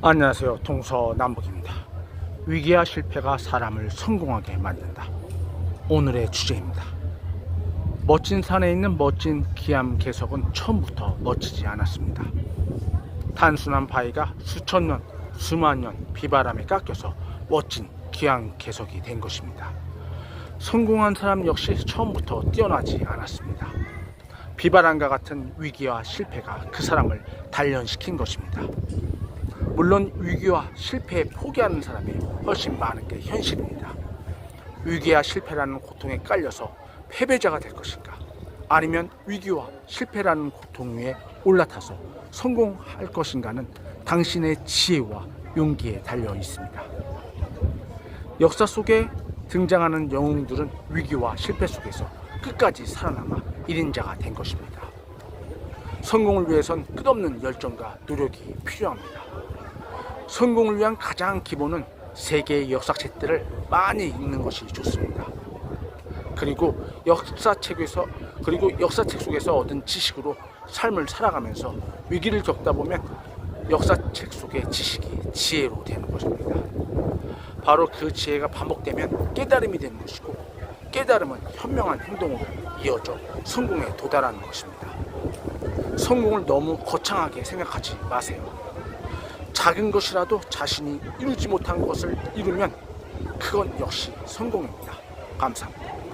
안녕하세요. 동서남북입니다. 위기와 실패가 사람을 성공하게 만든다. 오늘의 주제입니다. 멋진 산에 있는 멋진 기암 개석은 처음부터 멋지지 않았습니다. 단순한 바위가 수천 년, 수만 년 비바람에 깎여서 멋진 기암 개석이 된 것입니다. 성공한 사람 역시 처음부터 뛰어나지 않았습니다. 비바람과 같은 위기와 실패가 그 사람을 단련시킨 것입니다. 물론 위기와 실패에 포기하는 사람이 훨씬 많은 게 현실입니다. 위기와 실패라는 고통에 깔려서 패배자가 될 것인가? 아니면 위기와 실패라는 고통 위에 올라타서 성공할 것인가는 당신의 지혜와 용기에 달려 있습니다. 역사 속에 등장하는 영웅들은 위기와 실패 속에서 끝까지 살아남아 1인자가 된 것입니다. 성공을 위해선 끝없는 열정과 노력이 필요합니다. 성공을 위한 가장 기본은 세계의 역사책들을 많이 읽는 것이 좋습니다. 그리고 역사책에서 그리고 역사책 속에서 얻은 지식으로 삶을 살아가면서 위기를 겪다 보면 역사책 속의 지식이 지혜로 되는 것입니다. 바로 그 지혜가 반복되면 깨달음이 되는 것이고 깨달음은 현명한 행동으로 이어져 성공에 도달하는 것입니다. 성공을 너무 거창하게 생각하지 마세요. 작은 것이라도 자신이 이루지 못한 것을 이루면 그건 역시 성공입니다. 감사합니다.